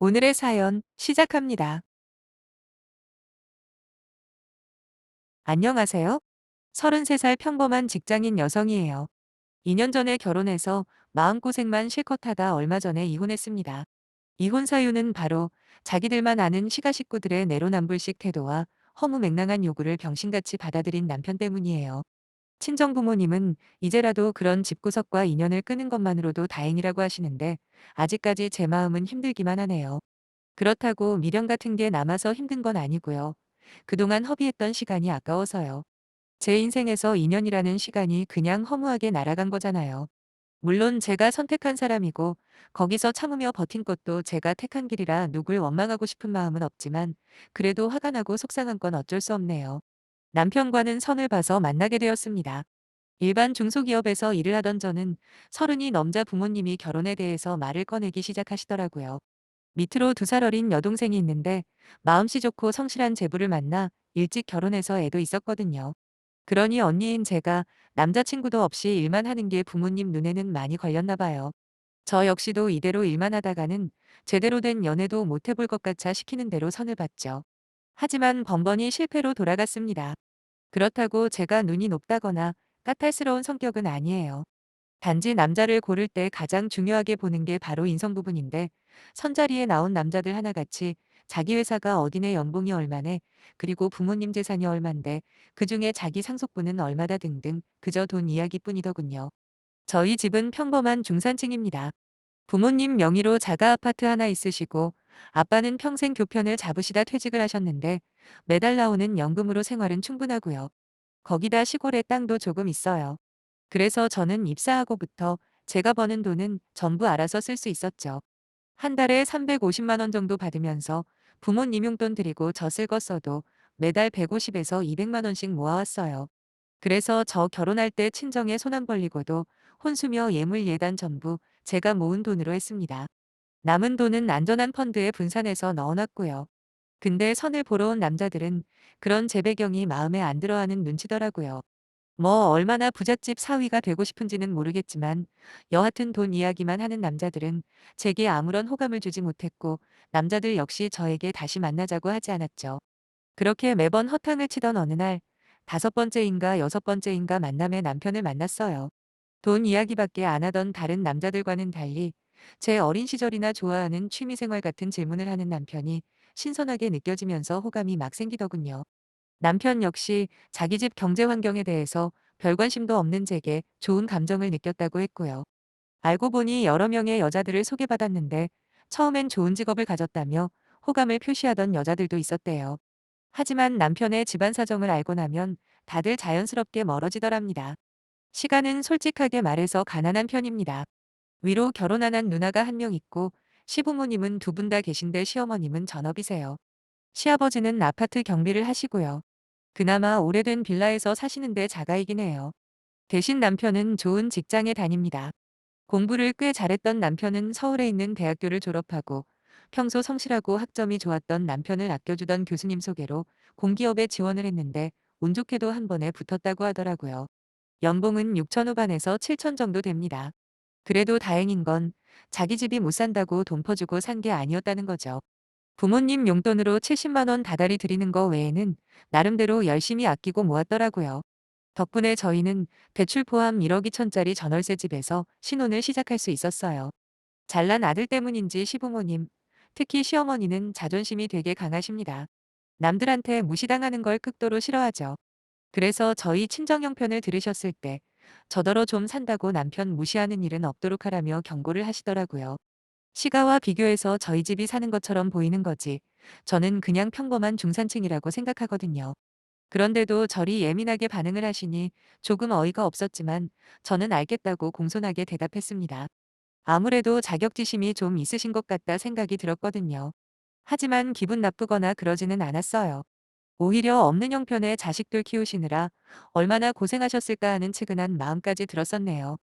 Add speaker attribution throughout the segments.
Speaker 1: 오늘의 사연 시작합니다. 안녕하세요. 33살 평범한 직장인 여성이에요. 2년 전에 결혼해서 마음고생만 실컷 하다 얼마 전에 이혼했습니다. 이혼 사유는 바로 자기들만 아는 시가 식구들의 내로남불식 태도와 허무맹랑한 요구를 병신같이 받아들인 남편 때문이에요. 친정 부모님은 이제라도 그런 집구석과 인연을 끄는 것만으로도 다행이라고 하시는데 아직까지 제 마음은 힘들기만 하네요. 그렇다고 미련 같은 게 남아서 힘든 건 아니고요. 그동안 허비했던 시간이 아까워서요. 제 인생에서 2년이라는 시간이 그냥 허무하게 날아간 거잖아요. 물론 제가 선택한 사람이고 거기서 참으며 버틴 것도 제가 택한 길이라 누굴 원망하고 싶은 마음은 없지만 그래도 화가 나고 속상한 건 어쩔 수 없네요. 남편과는 선을 봐서 만나게 되었습니다. 일반 중소기업에서 일을 하던 저는 서른이 넘자 부모님이 결혼에 대해서 말을 꺼내기 시작하시더라고요. 밑으로 두 살 어린 여동생이 있는데 마음씨 좋고 성실한 제부를 만나 일찍 결혼해서 애도 있었거든요. 그러니 언니인 제가 남자친구도 없이 일만 하는 게 부모님 눈에는 많이 걸렸나 봐요. 저 역시도 이대로 일만 하다가는 제대로 된 연애도 못 해볼 것 같아 시키는 대로 선을 봤죠. 하지만 번번이 실패로 돌아갔습니다. 그렇다고 제가 눈이 높다거나 까탈스러운 성격은 아니에요. 단지 남자를 고를 때 가장 중요하게 보는 게 바로 인성 부분인데 선자리에 나온 남자들 하나같이 자기 회사가 어디네 연봉이 얼마네 그리고 부모님 재산이 얼만데 그중에 자기 상속분은 얼마다 등등 그저 돈 이야기뿐이더군요. 저희 집은 평범한 중산층입니다. 부모님 명의로 자가 아파트 하나 있으시고 아빠는 평생 교편을 잡으시다 퇴직을 하셨는데 매달 나오는 연금으로 생활은 충분하고요. 거기다 시골에 땅도 조금 있어요. 그래서 저는 입사하고부터 제가 버는 돈은 전부 알아서 쓸 수 있었죠. 한 달에 350만 원 정도 받으면서 부모님 용돈 드리고 저 쓸거 써도 매달 150에서 200만 원씩 모아왔어요. 그래서 저 결혼할 때 친정에 손 안 벌리고도 혼수며 예물 예단 전부 제가 모은 돈으로 했습니다. 남은 돈은 안전한 펀드에 분산해서 넣어놨고요. 근데 선을 보러 온 남자들은 그런 제 배경이 마음에 안 들어하는 눈치더라고요. 뭐 얼마나 부잣집 사위가 되고 싶은지는 모르겠지만 여하튼 돈 이야기만 하는 남자들은 제게 아무런 호감을 주지 못했고 남자들 역시 저에게 다시 만나자고 하지 않았죠. 그렇게 매번 허탕을 치던 어느 날 다섯 번째인가 여섯 번째인가 만남에 남편을 만났어요. 돈 이야기밖에 안 하던 다른 남자들과는 달리 제 어린 시절이나 좋아하는 취미생활 같은 질문을 하는 남편이 신선하게 느껴지면서 호감이 막 생기더군요. 남편 역시 자기 집 경제 환경에 대해서 별 관심도 없는 제게 좋은 감정을 느꼈다고 했고요. 알고 보니 여러 명의 여자들을 소개받았는데 처음엔 좋은 직업을 가졌다며 호감을 표시하던 여자들도 있었대요. 하지만 남편의 집안 사정을 알고 나면 다들 자연스럽게 멀어지더랍니다. 시간은 솔직하게 말해서 가난한 편입니다. 위로 결혼 안 한 누나가 한 명 있고 시부모님은 두 분 다 계신데 시어머님은 전업이세요. 시아버지는 아파트 경비를 하시고요. 그나마 오래된 빌라에서 사시는데 자가이긴 해요. 대신 남편은 좋은 직장에 다닙니다. 공부를 꽤 잘했던 남편은 서울에 있는 대학교를 졸업하고 평소 성실하고 학점이 좋았던 남편을 아껴주던 교수님 소개로 공기업에 지원을 했는데 운 좋게도 한 번에 붙었다고 하더라고요. 연봉은 6천 후반에서 7천 정도 됩니다. 그래도 다행인 건 자기 집이 못 산다고 돈 퍼주고 산 게 아니었다는 거죠. 부모님 용돈으로 70만 원 다달이 드리는 거 외에는 나름대로 열심히 아끼고 모았더라고요. 덕분에 저희는 대출 포함 1억 2천짜리 전월세 집에서 신혼을 시작할 수 있었어요. 잘난 아들 때문인지 시부모님, 특히 시어머니는 자존심이 되게 강하십니다. 남들한테 무시당하는 걸 극도로 싫어하죠. 그래서 저희 친정 형편을 들으셨을 때 저더러 좀 산다고 남편 무시하는 일은 없도록 하라며 경고를 하시더라고요. 시가와 비교해서 저희 집이 사는 것처럼 보이는 거지. 저는 그냥 평범한 중산층이라고 생각하거든요. 그런데도 저리 예민하게 반응을 하시니 조금 어이가 없었지만 저는 알겠다고 공손하게 대답했습니다. 아무래도 자격지심이 좀 있으신 것 같다 생각이 들었거든요. 하지만 기분 나쁘거나 그러지는 않았어요. 오히려 없는 형편의 자식들 키우시느라 얼마나 고생하셨을까 하는 측은한 마음까지 들었었네요.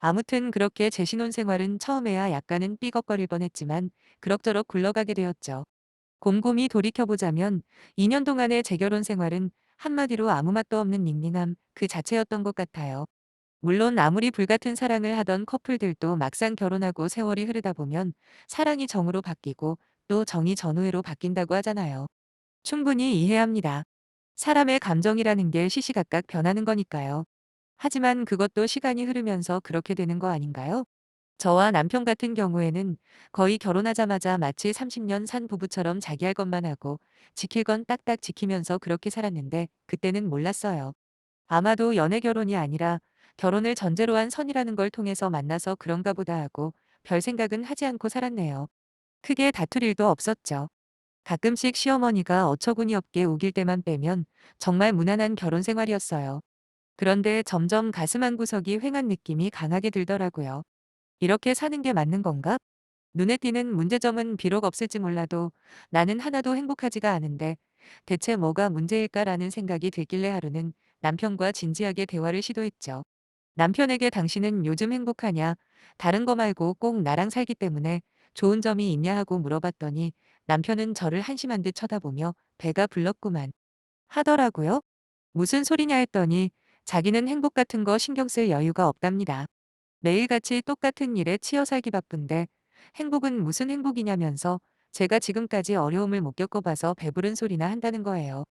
Speaker 1: 아무튼 그렇게 제 신혼생활은 처음에야 약간은 삐걱거릴 뻔했지만 그럭저럭 굴러가게 되었죠. 곰곰이 돌이켜보자면 2년 동안의 제 결혼 생활은 한마디로 아무 맛도 없는 닝닝함 그 자체였던 것 같아요. 물론 아무리 불같은 사랑을 하던 커플들도 막상 결혼하고 세월이 흐르다 보면 사랑이 정으로 바뀌고 또 정이 전후회로 바뀐다고 하잖아요. 충분히 이해합니다. 사람의 감정이라는 게 시시각각 변하는 거니까요. 하지만 그것도 시간이 흐르면서 그렇게 되는 거 아닌가요? 저와 남편 같은 경우에는 거의 결혼하자마자 마치 30년 산 부부처럼 자기 할 것만 하고 지킬 건 딱딱 지키면서 그렇게 살았는데 그때는 몰랐어요. 아마도 연애 결혼이 아니라 결혼을 전제로 한 선이라는 걸 통해서 만나서 그런가 보다 하고 별 생각은 하지 않고 살았네요. 크게 다툴 일도 없었죠. 가끔씩 시어머니가 어처구니 없게 우길 때만 빼면 정말 무난한 결혼 생활이었어요. 그런데 점점 가슴 한 구석이 휑한 느낌이 강하게 들더라고요. 이렇게 사는 게 맞는 건가? 눈에 띄는 문제점은 비록 없을지 몰라도 나는 하나도 행복하지가 않은데 대체 뭐가 문제일까라는 생각이 들길래 하루는 남편과 진지하게 대화를 시도했죠. 남편에게 당신은 요즘 행복하냐? 다른 거 말고 꼭 나랑 살기 때문에 좋은 점이 있냐 하고 물어봤더니 남편은 저를 한심한 듯 쳐다보며 배가 불렀구만 하더라고요. 무슨 소리냐 했더니 자기는 행복 같은 거 신경 쓸 여유가 없답니다. 매일같이 똑같은 일에 치여 살기 바쁜데 행복은 무슨 행복이냐면서 제가 지금까지 어려움을 못 겪어봐서 배부른 소리나 한다는 거예요.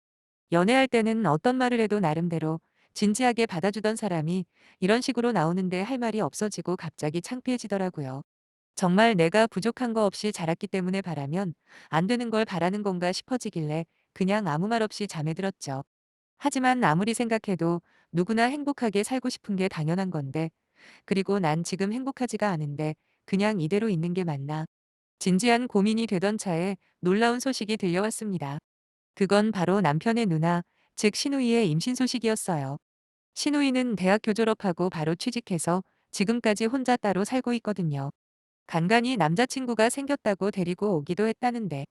Speaker 1: 연애할 때는 어떤 말을 해도 나름대로 진지하게 받아주던 사람이 이런 식으로 나오는데 할 말이 없어지고 갑자기 창피해지더라고요. 정말 내가 부족한 거 없이 자랐기 때문에 바라면 안 되는 걸 바라는 건가 싶어지길래 그냥 아무 말 없이 잠에 들었죠. 하지만 아무리 생각해도 누구나 행복하게 살고 싶은 게 당연한 건데 그리고 난 지금 행복하지가 않은데 그냥 이대로 있는 게 맞나. 진지한 고민이 되던 차에 놀라운 소식이 들려왔습니다. 그건 바로 남편의 누나, 즉 신우이의 임신 소식이었어요. 신우이는 대학교 졸업하고 바로 취직해서 지금까지 혼자 따로 살고 있거든요. 간간히 남자친구가 생겼다고 데리고 오기도 했다는데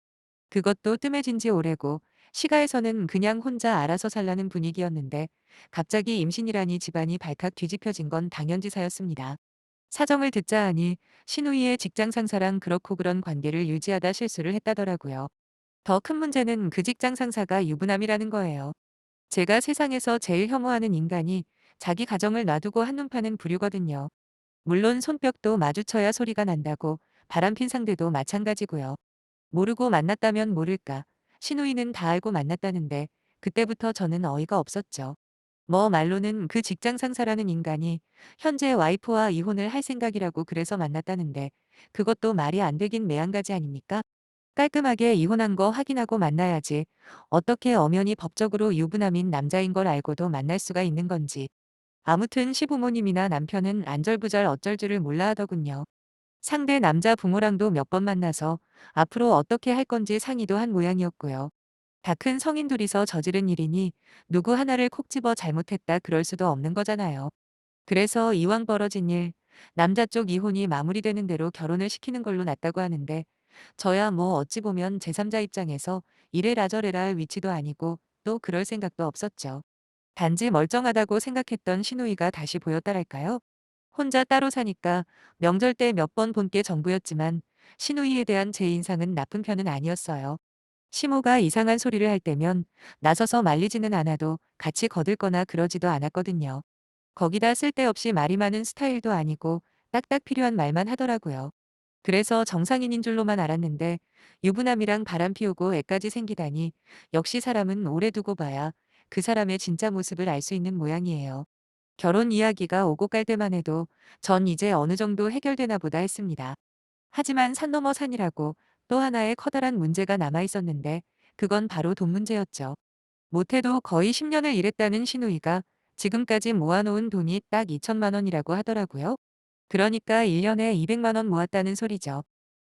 Speaker 1: 그것도 뜸해진 지 오래고 시가에서는 그냥 혼자 알아서 살라는 분위기였는데 갑자기 임신이라니 집안이 발칵 뒤집혀진 건 당연지사였습니다. 사정을 듣자 하니 신우이의 직장 상사랑 그렇고 그런 관계를 유지하다 실수를 했다더라고요. 더 큰 문제는 그 직장 상사가 유부남이라는 거예요. 제가 세상에서 제일 혐오하는 인간이 자기 가정을 놔두고 한눈 파는 부류거든요. 물론 손뼉도 마주쳐야 소리가 난다고 바람핀 상대도 마찬가지고요. 모르고 만났다면 모를까. 신우이는 다 알고 만났다는데 그때부터 저는 어이가 없었죠. 뭐 말로는 그 직장 상사라는 인간이 현재 와이프와 이혼을 할 생각이라고 그래서 만났다는데 그것도 말이 안 되긴 매한가지 아닙니까? 깔끔하게 이혼한 거 확인하고 만나야지. 어떻게 엄연히 법적으로 유부남인 남자인 걸 알고도 만날 수가 있는 건지. 아무튼 시부모님이나 남편은 안절부절 어쩔 줄을 몰라 하더군요. 상대 남자 부모랑도 몇 번 만나서 앞으로 어떻게 할 건지 상의도 한 모양이었고요. 다 큰 성인 둘이서 저지른 일이니 누구 하나를 콕 집어 잘못했다 그럴 수도 없는 거잖아요. 그래서 이왕 벌어진 일, 남자 쪽 이혼이 마무리되는 대로 결혼을 시키는 걸로 났다고 하는데 저야 뭐 어찌 보면 제3자 입장에서 이래라 저래라 할 위치도 아니고 또 그럴 생각도 없었죠. 단지 멀쩡하다고 생각했던 신우이가 다시 보였다랄까요? 혼자 따로 사니까 명절 때 몇 번 본 게 전부였지만 신우이에 대한 제 인상은 나쁜 편은 아니었어요. 시모가 이상한 소리를 할 때면 나서서 말리지는 않아도 같이 거들거나 그러지도 않았거든요. 거기다 쓸데없이 말이 많은 스타일도 아니고 딱딱 필요한 말만 하더라고요. 그래서 정상인인 줄로만 알았는데 유부남이랑 바람 피우고 애까지 생기다니 역시 사람은 오래 두고 봐야 그 사람의 진짜 모습을 알 수 있는 모양이에요. 결혼 이야기가 오고 갈 때만 해도 전 이제 어느 정도 해결되나 보다 했습니다. 하지만 산 넘어 산이라고 또 하나의 커다란 문제가 남아 있었는데 그건 바로 돈 문제였죠. 못해도 거의 10년을 일했다는 신우이가 지금까지 모아놓은 돈이 딱 2천만 원이라고 하더라고요. 그러니까 1년에 200만 원 모았다는 소리죠.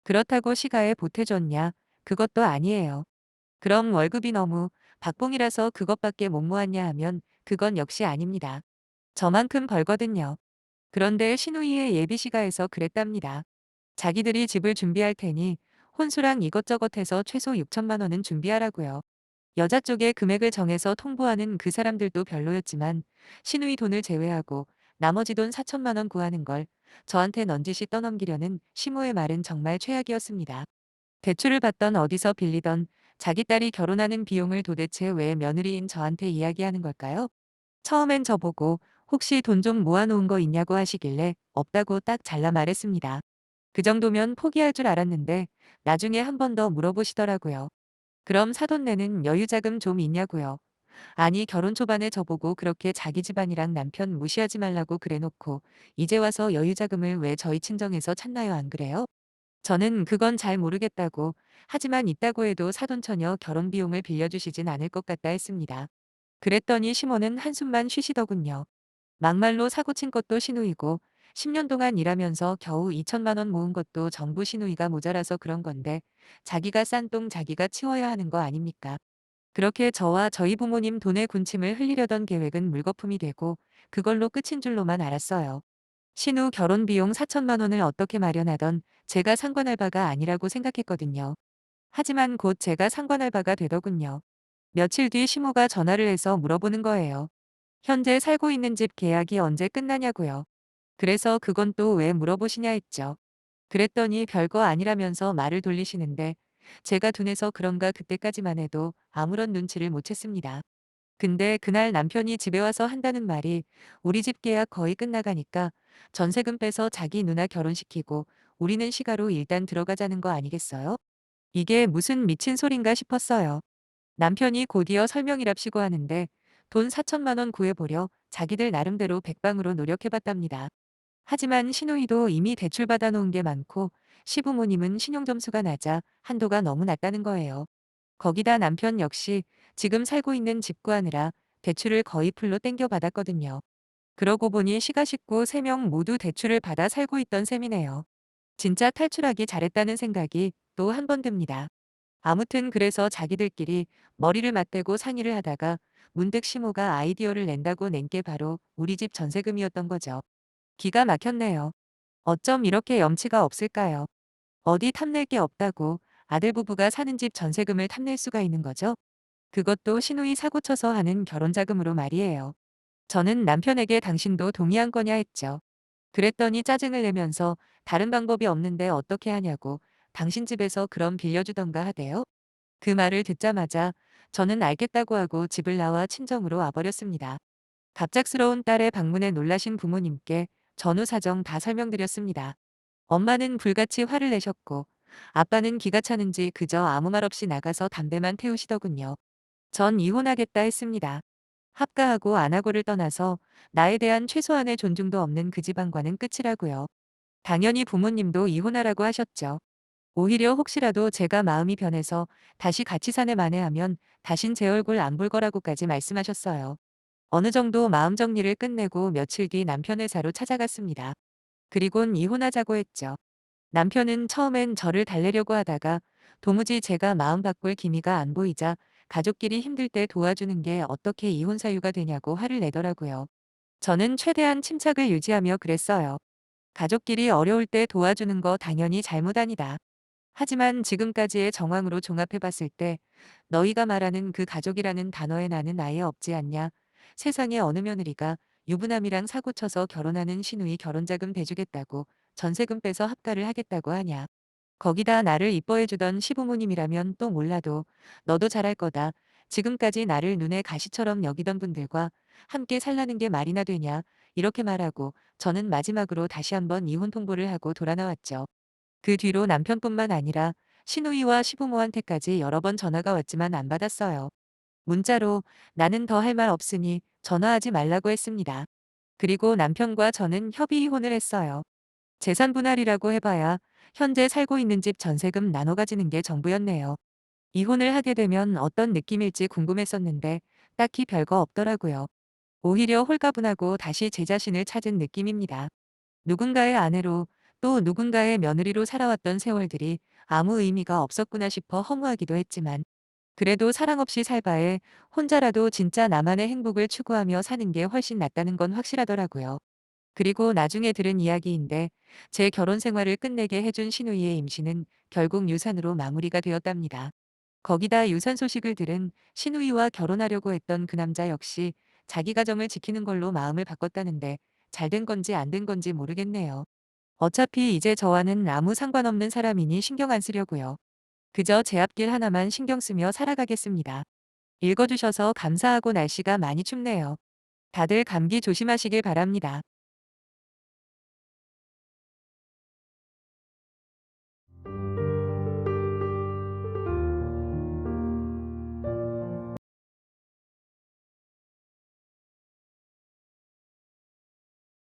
Speaker 1: 그렇다고 시가에 보태줬냐? 그것도 아니에요. 그럼 월급이 너무 박봉이라서 그것밖에 못 모았냐 하면 그건 역시 아닙니다. 저만큼 벌거든요. 그런데 신우이의 예비시가에서 그랬답니다. 자기들이 집을 준비할 테니 혼수랑 이것저것 해서 최소 6천만 원은 준비하라고요. 여자 쪽에 금액을 정해서 통보하는 그 사람들도 별로였지만 신우이 돈을 제외하고 나머지 돈 4천만 원 구하는 걸 저한테 넌지시 떠넘기려는 시모의 말은 정말 최악이었습니다. 대출을 받던 어디서 빌리던 자기 딸이 결혼하는 비용을 도대체 왜 며느리인 저한테 이야기하는 걸까요? 처음엔 저보고 혹시 돈 좀 모아놓은 거 있냐고 하시길래 없다고 딱 잘라 말했습니다. 그 정도면 포기할 줄 알았는데 나중에 한 번 더 물어보시더라고요. 그럼 사돈 내는 여유자금 좀 있냐고요. 아니 결혼 초반에 저보고 그렇게 자기 집안이랑 남편 무시하지 말라고 그래놓고 이제 와서 여유자금을 왜 저희 친정에서 찾나요 안 그래요? 저는 그건 잘 모르겠다고 하지만 있다고 해도 사돈 처녀 결혼 비용을 빌려주시진 않을 것 같다 했습니다. 그랬더니 시모는 한숨만 쉬시더군요. 막말로 사고 친 것도 시누이고 10년 동안 일하면서 겨우 2천만 원 모은 것도 정부 시누이가 모자라서 그런 건데 자기가 싼 똥 자기가 치워야 하는 거 아닙니까? 그렇게 저와 저희 부모님 돈의 군침을 흘리려던 계획은 물거품이 되고 그걸로 끝인 줄로만 알았어요. 신우 결혼 비용 4천만 원을 어떻게 마련하던 제가 상관알바가 아니라고 생각했거든요. 하지만 곧 제가 상관알바가 되더군요. 며칠 뒤 시모가 전화를 해서 물어보는 거예요. 현재 살고 있는 집 계약이 언제 끝나냐고요. 그래서 그건 또 왜 물어보시냐 했죠. 그랬더니 별거 아니라면서 말을 돌리시는데 제가 둔해서 그런가 그때까지만 해도 아무런 눈치를 못 챘습니다. 근데 그날 남편이 집에 와서 한다는 말이 우리 집 계약 거의 끝나가니까 전세금 빼서 자기 누나 결혼시키고 우리는 시가로 일단 들어가자는 거 아니겠어요? 이게 무슨 미친 소린가 싶었어요. 남편이 곧이어 설명이랍시고 하는데 돈 4천만 원 구해보려 자기들 나름대로 백방으로 노력해봤답니다. 하지만 신우이도 이미 대출 받아 놓은 게 많고 시부모님은 신용점수가 낮아 한도가 너무 낮다는 거예요. 거기다 남편 역시 지금 살고 있는 집 구하느라 대출을 거의 풀로 땡겨 받았거든요. 그러고 보니 시가 식구 3명 모두 대출을 받아 살고 있던 셈이네요. 진짜 탈출하기 잘했다는 생각이 또 한 번 듭니다. 아무튼 그래서 자기들끼리 머리를 맞대고 상의를 하다가 문득 시모가 아이디어를 낸다고 낸 게 바로 우리 집 전세금이었던 거죠. 기가 막혔네요. 어쩜 이렇게 염치가 없을까요? 어디 탐낼 게 없다고 아들 부부가 사는 집 전세금을 탐낼 수가 있는 거죠? 그것도 시누이 사고 쳐서 하는 결혼 자금으로 말이에요. 저는 남편에게 당신도 동의한 거냐 했죠. 그랬더니 짜증을 내면서 다른 방법이 없는데 어떻게 하냐고 당신 집에서 그럼 빌려주던가 하대요. 그 말을 듣자마자 저는 알겠다고 하고 집을 나와 친정으로 와버렸습니다. 갑작스러운 딸의 방문에 놀라신 부모님께 전후 사정 다 설명드렸습니다. 엄마는 불같이 화를 내셨고 아빠는 기가 차는지 그저 아무 말 없이 나가서 담배만 태우시더군요. 전 이혼하겠다 했습니다. 합가하고 안 하고를 떠나서 나에 대한 최소한의 존중도 없는 그 집안과는 끝이라고요. 당연히 부모님도 이혼하라고 하셨죠. 오히려 혹시라도 제가 마음이 변해서 다시 같이 사내 만회하면 다신 제 얼굴 안 볼 거라고까지 말씀하셨어요. 어느 정도 마음 정리를 끝내고 며칠 뒤 남편 회사로 찾아갔습니다. 그리곤 이혼하자고 했죠. 남편은 처음엔 저를 달래려고 하다가 도무지 제가 마음 바꿀 기미가 안 보이자 가족끼리 힘들 때 도와주는 게 어떻게 이혼 사유가 되냐고 화를 내더라고요. 저는 최대한 침착을 유지하며 그랬어요. 가족끼리 어려울 때 도와주는 거 당연히 잘못 아니다. 하지만 지금까지의 정황으로 종합해 봤을 때 너희가 말하는 그 가족이라는 단어에 나는 아예 없지 않냐. 세상에 어느 며느리가 유부남이랑 사고쳐서 결혼하는 시누이 결혼자금 대주겠다고 전세금 빼서 합가를 하겠다고 하냐. 거기다 나를 이뻐해 주던 시부모님이라면 또 몰라도 너도 잘할 거다. 지금까지 나를 눈에 가시처럼 여기던 분들과 함께 살라는 게 말이나 되냐. 이렇게 말하고 저는 마지막으로 다시 한번 이혼 통보를 하고 돌아 나왔죠. 그 뒤로 남편뿐만 아니라 시누이와 시부모한테까지 여러 번 전화가 왔지만 안 받았어요. 문자로 나는 더 할 말 없으니 전화하지 말라고 했습니다. 그리고 남편과 저는 협의 이혼을 했어요. 재산 분할이라고 해봐야 현재 살고 있는 집 전세금 나눠 가지는 게 전부였네요. 이혼을 하게 되면 어떤 느낌일지 궁금했었는데 딱히 별거 없더라고요. 오히려 홀가분하고 다시 제 자신을 찾은 느낌입니다. 누군가의 아내로 또 누군가의 며느리로 살아왔던 세월들이 아무 의미가 없었구나 싶어 허무하기도 했지만 그래도 사랑 없이 살 바에 혼자라도 진짜 나만의 행복을 추구하며 사는 게 훨씬 낫다는 건 확실하더라고요. 그리고 나중에 들은 이야기인데 제 결혼 생활을 끝내게 해준 시누이의 임신은 결국 유산으로 마무리가 되었답니다. 거기다 유산 소식을 들은 시누이와 결혼하려고 했던 그 남자 역시 자기 가정을 지키는 걸로 마음을 바꿨다는데 잘 된 건지 안 된 건지 모르겠네요. 어차피 이제 저와는 아무 상관없는 사람이니 신경 안 쓰려고요. 그저 제 앞길 하나만 신경 쓰며 살아가겠습니다. 읽어주셔서 감사하고 날씨가 많이 춥네요. 다들 감기 조심하시길 바랍니다.